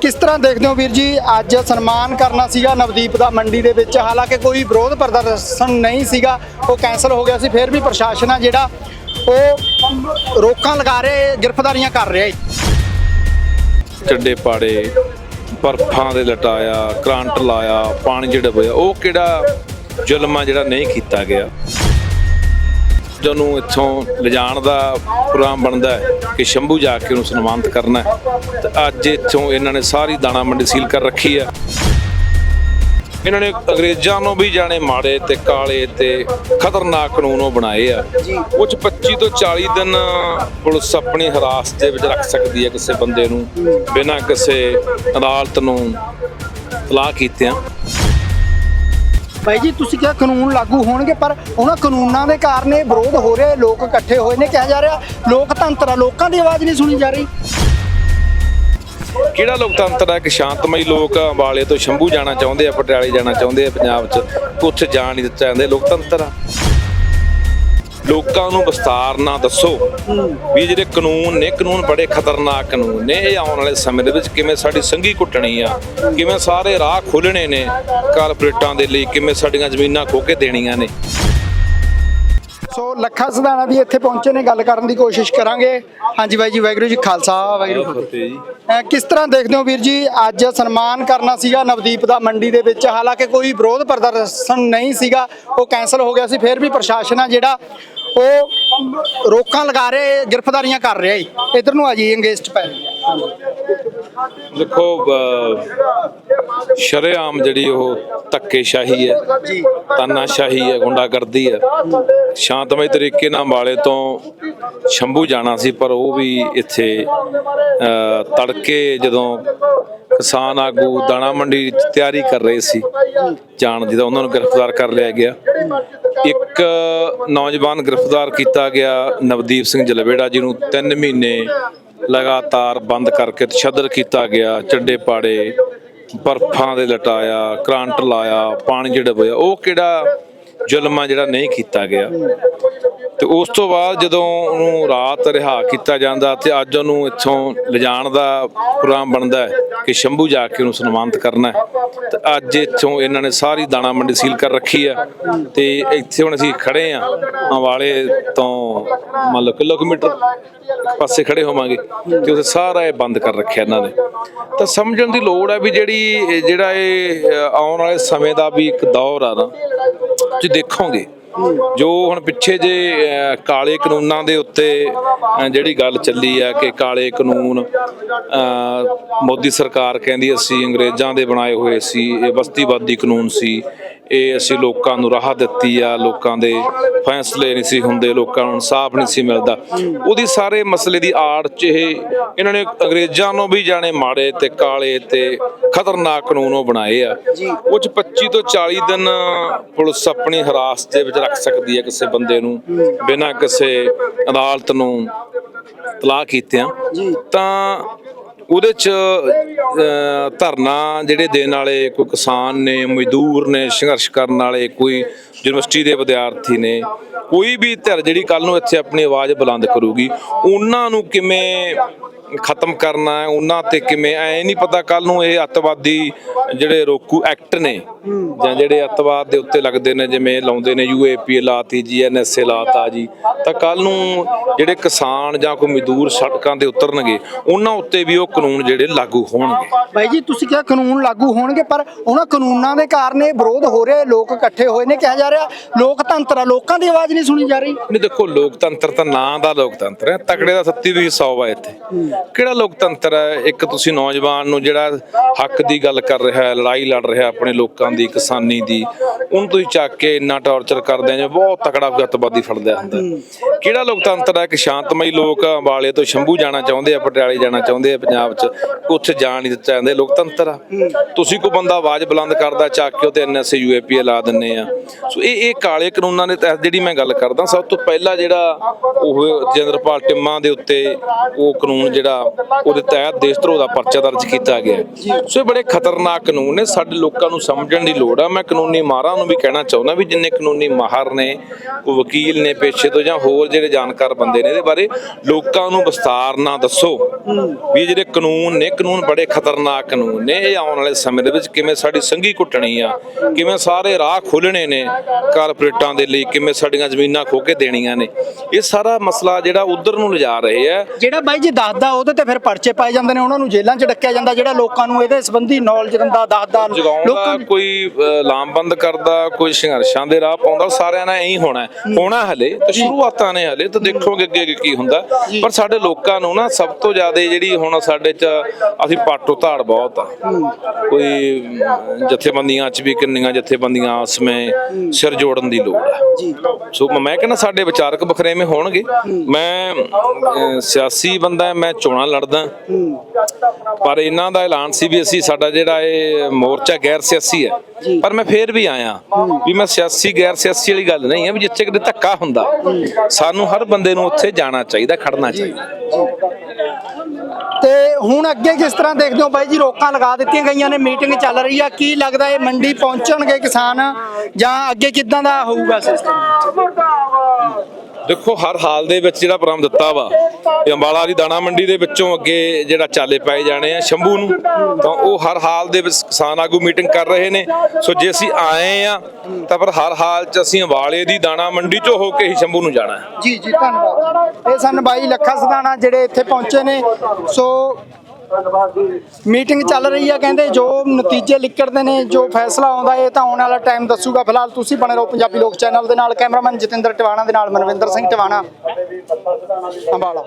ਕਿਸ ਤਰ੍ਹਾਂ ਦੇਖਦੇ ਹੋ ਵੀਰ ਜੀ? ਅੱਜ ਸਨਮਾਨ ਕਰਨਾ ਸੀਗਾ ਨਵਦੀਪ ਦਾ ਮੰਡੀ ਦੇ ਵਿੱਚ। ਹਾਲਾਂਕਿ ਕੋਈ ਵਿਰੋਧ ਪ੍ਰਦਰਸ਼ਨ ਨਹੀਂ ਸੀਗਾ। ਉਹ ਕੈਨਸਲ ਹੋ ਗਿਆ ਸੀ। ਫਿਰ ਵੀ ਪ੍ਰਸ਼ਾਸਨ ਆ ਜਿਹੜਾ ਉਹ ਰੋਕਾਂ ਲਗਾ ਰਿਹਾ ਗ੍ਰਿਫਤਾਰੀਆਂ ਕਰ ਰਿਹਾ ਹੈ ਚੱਡੇ ਪਾੜੇ, ਬਰਫਾਂ ਦੇ ਲਟਾਇਆ ਕਰੰਟ ਲਾਇਆ, ਪਾਣੀ ਜਿਹੜਾ ਹੋਇਆ ਉਹ ਕਿਹੜਾ ਜ਼ੁਲਮ ਆ ਜਿਹੜਾ ਨਹੀਂ ਕੀਤਾ ਗਿਆ? ਜਦੋਂ ਇੱਥੋਂ ਲਿਜਾਣ ਦਾ ਪ੍ਰੋਗਰਾਮ ਬਣਦਾ ਹੈ ਕਿ ਸ਼ੰਭੂ ਜਾ ਕੇ ਉਹਨੂੰ ਸਨਮਾਨਿਤ ਕਰਨਾ ਤੇ ਅੱਜ ਇੱਥੋਂ ਇਹਨਾਂ ਨੇ ਸਾਰੀ ਦਾਣਾ ਮੰਡੀ ਸੀਲ ਕਰ ਰੱਖੀ ਆ ਇਹਨਾਂ ਨੇ ਅੰਗਰੇਜ਼ਾਂ ਨੂੰ ਵੀ ਜਾਣੇ ਮਾੜੇ ਤੇ ਕਾਲੇ ਤੇ ਖਤਰਨਾਕ ਕਾਨੂੰਨ ਉਹ ਬਣਾਏ ਆ। ਉਹ ਚ 25 ਤੋਂ 40 ਦਿਨ ਪੁਲਿਸ ਆਪਣੀ ਹਰਾਸਤ ਦੇ ਵਿੱਚ ਰੱਖ ਸਕਦੀ ਹੈ ਕਿਸੇ ਬੰਦੇ ਨੂੰ, ਬਿਨਾਂ ਕਿਸੇ ਅਦਾਲਤ ਨੂੰ ਤਲਾਕ ਕੀਤਿਆਂ। ਬਾਈ ਜੀ, ਤੁਸੀਂ ਕਿਹਾ ਕਾਨੂੰਨ ਲਾਗੂ ਹੋਣਗੇ, ਪਰ ਉਹਨਾਂ ਕਾਨੂੰਨਾਂ ਦੇ ਕਾਰਨ ਇਹ ਵਿਰੋਧ ਹੋ ਰਿਹਾ, ਲੋਕ ਇਕੱਠੇ ਹੋਏ ਨੇ, ਕਿਹਾ ਜਾ ਰਿਹਾ, ਲੋਕਤੰਤਰ ਆ, ਲੋਕਾਂ ਦੀ ਆਵਾਜ਼ ਨਹੀਂ ਸੁਣੀ ਜਾ ਰਹੀ। ਕਿਹੜਾ ਲੋਕਤੰਤਰ ਹੈ ਕਿ ਸ਼ਾਂਤਮਈ ਲੋਕ ਅੰਬਾਲੇ ਤੋਂ ਸ਼ੰਭੂ ਜਾਣਾ ਚਾਹੁੰਦੇ ਆ, ਪਟਿਆਲੇ ਜਾਣਾ ਚਾਹੁੰਦੇ ਆ, ਪੰਜਾਬ 'ਚ। ਉੱਥੇ ਜਾਣ ਨਹੀਂ ਦਿੱਤਾ ਜਾਂਦੇ, ਲੋਕਤੰਤਰ ਆ। ਲੋਕਾਂ ਨੂੰ ਵਿਸਤਾਰ ਨਾਲ ਦੱਸੋ ਵੀ ਜਿਹੜੇ ਕਾਨੂੰਨ ਨੇ, ਕਾਨੂੰਨ ਬੜੇ ਖਤਰਨਾਕ ਕਾਨੂੰਨ ਨੇ, ਇਹ ਆਉਣ ਵਾਲੇ ਸਮੇਂ ਦੇ ਵਿੱਚ ਕਿਵੇਂ ਸਾਡੀ ਸੰਘੀ ਕੁੱਟਣੀ ਆ, ਕਿਵੇਂ ਸਾਰੇ ਰਾਹ ਖੋਲਣੇ ਨੇ ਕਾਰਪੋਰੇਟਾਂ ਦੇ ਲਈ, ਕਿਵੇਂ ਸਾਡੀਆਂ ਜ਼ਮੀਨਾਂ ਖੋ ਕੇ ਦੇਣੀਆਂ ਨੇ। ਸੋ ਲੱਖਾ ਸਦਾਣਾ ਵੀ ਇੱਥੇ ਪਹੁੰਚੇ ਨੇ ਗੱਲ ਕਰਨ ਦੀ ਕੋਸ਼ਿਸ਼ ਕਰਾਂਗੇ। ਹਾਂਜੀ ਬਾਈ ਜੀ ਵਾਹਿਗੁਰੂ ਜੀ ਖਾਲਸਾ ਵਾਹਿਗੁਰੂ ਜੀ ਫਤਿਹ। ਜੀ ਅਹ ਕਿਸ ਤਰ੍ਹਾਂ ਦੇਖਦੇ ਹੋ ਵੀਰ ਜੀ ਅੱਜ ਸਨਮਾਨ ਕਰਨਾ ਸੀਗਾ ਨਵਦੀਪ ਦਾ ਮੰਡੀ ਦੇ ਵਿੱਚ ਹਾਲਾਂਕਿ ਕੋਈ ਵਿਰੋਧ ਪ੍ਰਦਰਸ਼ਨ ਨਹੀਂ ਸੀਗਾ ਉਹ ਕੈਨਸਲ ਹੋ ਗਿਆ ਸੀ ਫਿਰ ਵੀ ਪ੍ਰਸ਼ਾਸਨ ਆ ਜਿਹੜਾ ਉਹ ਰੋਕਾਂ ਲਗਾ ਰਿਹਾ ਗ੍ਰਿਫਤਾਰੀਆਂ ਕਰ ਰਿਹਾ ਹੈ ਇਧਰ ਨੂੰ ਆ ਜੀ ਅੰਗੇਸਟ ਪੈ ਰਹੀ ਹੈ। ਦੇਖੋ ਸ਼ਰੇਆਮ ਜਿਹੜੀ ਉਹ ਧੱਕੇਸ਼ਾਹੀ ਹੈ ਜੀ। ਤਾਨਾਸ਼ਾਹੀ ਹੈ ਗੁੰਡਾਗਰਦੀ ਹੈ। ਸ਼ਾਂਤਮਈ ਤਰੀਕੇ ਨਾਲ ਅੰਬਾਲੇ ਤੋਂ ਸ਼ੰਭੂ ਜਾਣਾ ਸੀ, ਪਰ ਉਹ ਵੀ ਇੱਥੇ ਤੜਕੇ ਜਦੋਂ ਕਿਸਾਨ ਆਗੂ ਦਾਣਾ ਮੰਡੀ 'ਚ ਤਿਆਰੀ ਕਰ ਰਹੇ ਸੀ, ਜਾਣ ਦੀ ਤਾਂ ਉਹਨਾਂ ਨੂੰ ਗ੍ਰਿਫਤਾਰ ਕਰ ਲਿਆ ਗਿਆ। ਇੱਕ ਨੌਜਵਾਨ ਗ੍ਰਿਫਤਾਰ ਕੀਤਾ ਗਿਆ, ਨਵਦੀਪ ਸਿੰਘ ਜਲਵੇੜਾ ਜਿਹਨੂੰ 3 ਮਹੀਨੇ ਲਗਾਤਾਰ ਬੰਦ ਕਰਕੇ ਤਸ਼ੱਦਦ ਕੀਤਾ ਗਿਆ, ਚੱਡੇ ਪਾੜੇ, ਬਰਫਾਂ ਦੇ ਲਟਾਇਆ, ਕਰੰਟ ਲਾਇਆ, ਪਾਣੀ ਜਿਹੜਾ ਹੋਇਆ ਉਹ ਕਿਹੜਾ ਜ਼ੁਲਮ ਆ ਜਿਹੜਾ ਨਹੀਂ ਕੀਤਾ ਗਿਆ। ਤੇ ਉਸ ਤੋਂ ਬਾਅਦ ਜਦੋਂ ਉਹਨੂੰ ਰਾਤ ਰਿਹਾ ਕੀਤਾ ਜਾਂਦਾ ਤੇ ਅੱਜ ਉਹਨੂੰ ਇੱਥੋਂ ਲਿਜਾਣ ਦਾ ਪ੍ਰੋਗਰਾਮ ਬਣਦਾ ਹੈ ਕਿ ਸ਼ੰਭੂ ਜਾ ਕੇ ਉਹਨੂੰ ਸਨਮਾਨਿਤ ਕਰਨਾ ਹੈ। ਤੇ ਅੱਜ ਇੱਥੋਂ ਇਹਨਾਂ ਨੇ ਸਾਰੀ ਦਾਣਾ ਮੰਡੀ ਸੀਲ ਕਰ ਰੱਖੀ ਆ ਤੇ ਇੱਥੇ ਹੁਣ ਅਸੀਂ ਖੜੇ ਆ ਅੰਬਾਲੇ ਤੋਂ ਮੰਨ ਲਓ ਕਿਲੋਮੀਟਰ ਇੱਕ ਪਾਸੇ ਖੜੇ ਹੋਵਾਂਗੇ ਤੇ ਉੱਥੇ ਸਾਰਾ ਇਹ ਬੰਦ ਕਰ ਰੱਖਿਆ ਇਹਨਾਂ ਨੇ। ਤਾਂ ਸਮਝਣ ਦੀ ਲੋੜ ਹੈ ਵੀ ਜਿਹੜੀ ਜਿਹੜਾ ਇਹ ਆਉਣ ਵਾਲੇ ਸਮੇਂ ਦਾ ਵੀ ਇੱਕ ਦੌਰ ਆ ਨਾ ਤੁਸੀਂ ਦੇਖੋਗੇ। ਜੋ ਹੁਣ ਪਿੱਛੇ ਜੇ ਅ, ਕਾਲੇ ਕਾਨੂੰਨਾਂ ਦੇ ਉੱਤੇ ਜਿਹੜੀ ਗੱਲ ਚੱਲੀ ਆ ਕਿ ਕਾਲੇ ਕਾਨੂੰਨ ਅ, ਮੋਦੀ ਸਰਕਾਰ ਕਹਿੰਦੀ ਅਸੀਂ ਅੰਗਰੇਜ਼ਾਂ ਦੇ ਬਣਾਏ ਹੋਏ ਸੀ ਇਹ ਬਸਤੀਵਾਦੀ ਕਾਨੂੰਨ ਸੀ ਇਹ ਅਸੀਂ ਲੋਕਾਂ ਨੂੰ ਰਾਹ ਦਿੱਤੀ ਆ ਲੋਕਾਂ ਦੇ ਫੈਸਲੇ ਨਹੀਂ ਸੀ ਹੁੰਦੇ ਲੋਕਾਂ ਨੂੰ ਇਨਸਾਫ ਨਹੀਂ ਸੀ ਮਿਲਦਾ। ਉਹਦੀ ਸਾਰੇ ਮਸਲੇ ਦੀ ਆੜ 'ਚ ਇਹ ਇਹਨਾਂ ਨੇ ਅੰਗਰੇਜ਼ਾਂ ਨੂੰ ਵੀ ਜਾਣੇ ਮਾੜੇ ਤੇ ਕਾਲੇ ਤੇ ਖਤਰਨਾਕ ਕਾਨੂੰਨ ਉਹ ਬਣਾਏ ਆ। ਉਹ 'ਚ 25 ਤੋਂ 40 ਦਿਨ ਪੁਲਿਸ ਆਪਣੀ ਹਰਾਸਤ ਦੇ ਵਿੱਚ ਰੱਖ ਸਕਦੀ ਹੈ ਕਿਸੇ ਬੰਦੇ ਨੂੰ ਬਿਨਾਂ ਕਿਸੇ ਅਦਾਲਤ ਨੂੰ ਤਲਾਕ ਕੀਤਿਆਂ। ਤਾਂ ਉਹਦੇ ਚ ਧਰਨਾ ਜਿਹੜੇ ਦੇਣ ਵਾਲੇ ਕੋਈ ਕਿਸਾਨ ਨੇ, ਮਜ਼ਦੂਰ ਨੇ, ਸੰਘਰਸ਼ ਕਰਨ ਵਾਲੇ, ਕੋਈ ਯੂਨੀਵਰਸਿਟੀ ਦੇ ਵਿਦਿਆਰਥੀ ਨੇ, ਕੋਈ ਵੀ ਧਿਰ ਜਿਹੜੀ ਕੱਲ ਨੂੰ ਇੱਥੇ ਆਪਣੀ ਆਵਾਜ਼ ਬੁਲੰਦ ਕਰੂਗੀ, ਉਹਨਾਂ ਨੂੰ ਕਿਵੇਂ ਖਤਮ ਕਰਨਾ ਹੈ, ਉਹਨਾਂ ਤੇ ਕਿਵੇਂ, ਐ ਨਹੀਂ ਪਤਾ ਕੱਲ ਨੂੰ ਇਹ ਅੱਤਵਾਦੀ ਜਿਹੜੇ ਰੋਕੂ ਐਕਟ ਨੇ ਜਾਂ ਜਿਹੜੇ ਅੱਤਵਾਦ ਦੇ ਉੱਤੇ ਲੱਗਦੇ ਨੇ ਜਿਵੇਂ ਲਾਉਂਦੇ ਨੇ ਯੂਏਪੀ ਲਾਤੀ ਜੀ ਐਨਐਸਏ ਲਾਤਾ ਜੀ ਤਾਂ ਕੱਲ ਨੂੰ ਜਿਹੜੇ ਕਿਸਾਨ ਜਾਂ ਕੋਈ ਮਜ਼ਦੂਰ ਸੜਕਾਂ ਤੇ ਉਤਰਨਗੇ ਉਹਨਾਂ ਉੱਤੇ ਵੀ ਉਹ ਕਾਨੂੰਨ ਜਿਹੜੇ ਲਾਗੂ ਹੋਣਗੇ। ਬਾਈ ਜੀ ਤੁਸੀਂ ਕਿਹਾ ਕਾਨੂੰਨ ਲਾਗੂ ਹੋਣਗੇ ਪਰ ਉਹਨਾਂ ਕਾਨੂੰਨਾਂ ਦੇ ਕਾਰਨ ਇਹ ਵਿਰੋਧ ਹੋ ਰਿਹਾ ਲੋਕ ਇਕੱਠੇ ਹੋਏ ਨੇ ਕਿਹਾ ਜਾ ਰਿਹਾ ਲੋਕਤੰਤਰ ਆ ਲੋਕਾਂ ਦੀ ਆਵਾਜ਼ ਨਹੀਂ ਸੁਣੀ ਜਾ ਰਹੀ। ਨਹੀਂ ਦੇਖੋ ਲੋਕਤੰਤਰ ਤਾਂ ਨਾਂ ਦਾ ਲੋਕਤੰਤਰ ਹੈ ਤਕੜੇ ਦਾ ਸੱਤੀ ਵੀ 100 ਆ ਇੱਥੇ। ਕਿਹੜਾ ਲੋਕਤੰਤਰ ਹੈ? ਇੱਕ ਤੁਸੀਂ ਨੌਜਵਾਨ ਨੂੰ ਜਿਹੜਾ ਹੱਕ ਦੀ ਗੱਲ ਕਰ ਰਿਹਾ ਹੈ ਲੜਾਈ ਲੜ ਰਿਹਾ ਆਪਣੇ ਲੋਕਾਂ ਦੀ ਕਿਸਾਨੀ ਦੀ, ਉਹਨੂੰ ਤੁਸੀਂ ਚੱਕ ਕੇ ਇੰਨਾ ਟੌਰਚਰ ਕਰਦੇ ਹੋ ਬਹੁਤ ਤਕੜਾ ਗੱਤਵਾਦੀ ਫੜਦਾ ਹੁੰਦਾ। ਕਿਹੜਾ ਲੋਕਤੰਤਰ ਹੈ ਕਿ ਸ਼ਾਂਤਮਈ ਲੋਕ ਅੰਬਾਲੇ ਤੋਂ ਸ਼ੰਭੂ ਜਾਣਾ ਚਾਹੁੰਦੇ ਆ, ਪਟਿਆਲੇ ਜਾਣਾ ਚਾਹੁੰਦੇ ਆ, ਪੰਜਾਬ 'ਚ। ਉੱਥੇ ਜਾਣ ਨਹੀਂ ਦਿੱਤਾ ਜਾਂਦੇ। ਲੋਕਤੰਤਰ ਆ। ਤੁਸੀਂ ਕੋਈ ਬੰਦਾ ਆਵਾਜ਼ ਬੁਲੰਦ ਕਰਦਾ, ਚੱਕ ਕੇ ਉਹਤੇ ਐਨਐਸਏ ਯੂਏਪੀਏ ਲਾ ਦਿੰਨੇ ਆ। ਸੋ ਇਹ ਇਹ ਕਾਲੇ ਕਾਨੂੰਨਾਂ ਦੇ ਤਹਿਤ ਜਿਹੜੀ ਮੈਂ ਗੱਲ ਕਰਦਾ, ਸਭ ਤੋਂ ਪਹਿਲਾਂ ਜਿਹੜਾ ਉਹ ਜਨਰਪਾਲ ਟਿੰਮਾਂ ਦੇ ਉੱਤੇ ਉਹ ਕਾਨੂੰਨ ਜਿਹੜਾ, ਉਹਦੇ ਤਹਿਤ ਦੇਸ਼ ਧਰੋਹ ਦਾ ਪਰਚਾ ਦਰਜ ਕੀਤਾ ਗਿਆ। ਸੋ ਇਹ ਬੜੇ ਖਤਰਨਾਕ ਕਾਨੂੰਨ ਨੇ, ਸਾਡੇ ਲੋਕਾਂ ਨੂੰ ਸਮਝਣ ਸਮਝਣ ਦੀ ਲੋੜ ਆ। ਮੈਂ ਕਾਨੂੰਨੀ ਮਾਹਰਾਂ ਨੂੰ ਵੀ ਕਹਿਣਾ ਚਾਹੁੰਦਾ ਵੀ ਜਿੰਨੇ ਕਾਨੂੰਨੀ ਮਾਹਰ ਨੇ ਕੋਈ ਵਕੀਲ ਨੇ ਪੇਸ਼ੇ ਤੋਂ ਜਾਂ ਹੋਰ ਜਿਹੜੇ ਜਾਣਕਾਰ ਬੰਦੇ ਨੇ ਇਹਦੇ ਬਾਰੇ ਲੋਕਾਂ ਨੂੰ ਵਿਸਤਾਰ ਨਾਲ ਦੱਸੋ ਵੀ ਜਿਹੜੇ ਕਾਨੂੰਨ ਨੇ ਕਾਨੂੰਨ ਬੜੇ ਖਤਰਨਾਕ ਕਾਨੂੰਨ ਨੇ ਇਹ ਆਉਣ ਵਾਲੇ ਸਮੇਂ ਦੇ ਵਿੱਚ ਕਿਵੇਂ ਸਾਡੀ ਸੰਘੀ ਕੁੱਟਣੀ ਆ ਕਿਵੇਂ ਸਾਰੇ ਰਾਹ ਖੋਲਣੇ ਨੇ ਕਾਰਪੋਰੇਟਾਂ ਦੇ ਲਈ ਕਿਵੇਂ ਸਾਡੀਆਂ ਜ਼ਮੀਨਾਂ ਖੋ ਕੇ ਦੇਣੀਆਂ ਨੇ। ਇਹ ਸਾਰਾ ਮਸਲਾ ਜਿਹੜਾ ਉਧਰ ਨੂੰ ਲਿਜਾ ਰਹੇ ਆ। ਜਿਹੜਾ ਬਾਈ ਜੀ ਦੱਸਦਾ ਉਹਦੇ ਤੇ ਫਿਰ ਪਰਚੇ ਪਾਏ ਜਾਂਦੇ ਨੇ ਉਹਨਾਂ ਨੂੰ ਜੇਲ੍ਹਾਂ 'ਚ ਡੱਕਿਆ ਜਾਂਦਾ ਜਿਹੜਾ ਲੋਕਾਂ ਨੂੰ ਇਹਦੇ ਸੰਬੰਧੀ ਨੌਲੇਜ ਦਿੰਦਾ ਦੱਸਦਾ ਲੋਕਾਂ ਕੋਈ ਅ, ਲਾਮਬੰਦ ਕਰਦਾ ਕੋਈ ਸੰਘਰਸ਼ਾਂ ਦੇ ਰਾਹ ਪਾਉਂਦਾ ਸਾਰਿਆਂ ਨਾਲ ਇਹੀ ਹੋਣਾ। ਹੋਣਾ ਹਲੇ ਤਾਂ ਸ਼ੁਰੂਆਤਾਂ ਨੇ ਹਲੇ ਤਾਂ ਦੇਖੋਗੇ ਅੱਗੇ ਅੱਗੇ ਕੀ ਹੁੰਦਾ। ਪਰ ਸਾਡੇ ਲੋਕਾਂ ਨੂੰ ਨਾ ਸਭ ਤੋਂ ਜ਼ਿਆਦਾ ਜਿਹੜੀ ਹੁਣ ਸਾਡੇ ਚ ਅਸੀਂ ਪਾਟੋ ਧਾੜ ਬਹੁਤ ਆ। ਕੋਈ ਜਥੇਬੰਦੀਆਂ ਚ ਵੀ ਕਿੰਨੀਆਂ ਜਥੇਬੰਦੀਆਂ ਆਸ ਵਿੱਚ ਸਿਰ ਜੋੜਨ ਦੀ ਲੋੜ ਜੀ। ਸੋ ਮੈਂ ਕਹਿੰਦਾ ਸਾਡੇ ਵਿਚਾਰਕ ਬਖਰੇਵੇਂ ਹੋਣਗੇ। ਮੈਂ ਸਿਆਸੀ ਬੰਦਾ ਮੈਂ ਚੋਣਾਂ ਲੜਦਾ। ਪਰ ਇਹਨਾਂ ਦਾ ਐਲਾਨ ਸੀ ਵੀ ਅਸੀਂ ਸਾਡਾ ਜਿਹੜਾ ਇਹ ਮੋਰਚਾ ਗੈਰ ਸਿਆਸੀ ਹੈ ਪਰ ਮੈਂ ਫੇਰ ਵੀ ਆਇਆ ਵੀ ਮੈਂ ਸਿਆਸੀ ਗੈਰ ਸਿਆਸੀ ਵਾਲੀ ਗੱਲ ਨਹੀਂ ਹੈ ਵੀ ਜਿੱਥੇ ਕਿਤੇ ਧੱਕਾ ਹੁੰਦਾ ਸਾਨੂੰ ਹਰ ਬੰਦੇ ਨੂੰ ਉੱਥੇ ਜਾਣਾ ਚਾਹੀਦਾ ਖੜਨਾ ਚਾਹੀਦਾ। ਤੇ ਹੁਣ ਅੱਗੇ ਕਿਸ ਤਰ੍ਹਾਂ ਦੇਖਦੇ ਹੋ ਬਾਈ ਜੀ ਰੋਕਾਂ ਲਗਾ ਦਿੱਤੀਆਂ ਗਈਆਂ ਨੇ ਮੀਟਿੰਗ ਚੱਲ ਰਹੀ ਆ ਕੀ ਲੱਗਦਾ ਇਹ ਮੰਡੀ ਪਹੁੰਚਣਗੇ ਕਿਸਾਨ ਜਾਂ ਅੱਗੇ ਕਿੱਦਾਂ ਦਾ ਹੋਊਗਾ ਸਿਸਟਮ ਦੇਖੋ, ਹਰ ਹਾਲ ਦੇ ਵਿੱਚ ਜਿਹੜਾ ਪ੍ਰਮ ਦਿੱਤਾ ਵਾ, ਇਹ ਅੰਬਾਲਾ ਦੀ ਦਾਣਾ ਮੰਡੀ ਦੇ ਵਿੱਚੋਂ ਅੱਗੇ ਜਿਹੜਾ ਚਾਲੇ ਪਾਏ ਜਾਣੇ ਆ ਸ਼ੰਭੂ ਨੂੰ, ਤਾਂ ਉਹ ਹਰ ਹਾਲ ਦੇ ਵਿੱਚ ਕਿਸਾਨ ਆਗੂ ਮੀਟਿੰਗ ਕਰ ਰਹੇ ਨੇ। ਸੋ ਜੇ ਅਸੀਂ ਆਏ ਆ, ਤਾਂ ਪਰ ਹਰ ਹਾਲ 'ਚ ਅਸੀਂ ਅੰਬਾਲੇ ਦੀ ਦਾਣਾ ਮੰਡੀ 'ਚੋਂ ਹੋ ਕੇ ਹੀ ਸ਼ੰਭੂ ਨੂੰ ਜਾਣਾ ਹੈ। ਜੀ ਜੀ, ਧੰਨਵਾਦ। ਇਹ ਸਨ ਬਾਈ ਲੱਖਾ ਸਦਾਣਾ ਜਿਹੜੇ ਇੱਥੇ ਪਹੁੰਚੇ ਨੇ। ਸੋ ਮੀਟਿੰਗ ਚੱਲ ਰਹੀ ਹੈ, ਕਹਿੰਦੇ ਜੋ ਨਤੀਜੇ ਲਿਕੜਦੇ ਨੇ, ਜੋ ਫੈਸਲਾ ਆਉਂਦਾ ਇਹ ਤਾਂ ਆਉਣ ਵਾਲਾ ਟਾਈਮ ਦੱਸੂਗਾ। ਫਿਲਹਾਲ ਤੁਸੀਂ ਬਣੇ ਰਹੋ ਪੰਜਾਬੀ ਲੋਕ ਚੈਨਲ ਦੇ ਨਾਲ। ਕੈਮਰਾਮੈਨ ਜਤਿੰਦਰ ਟਿਵਾਣਾ ਦੇ ਨਾਲ ਮਨਵਿੰਦਰ ਸਿੰਘ ਟਿਵਾਣਾ। ਅੰਬਾਲਾ।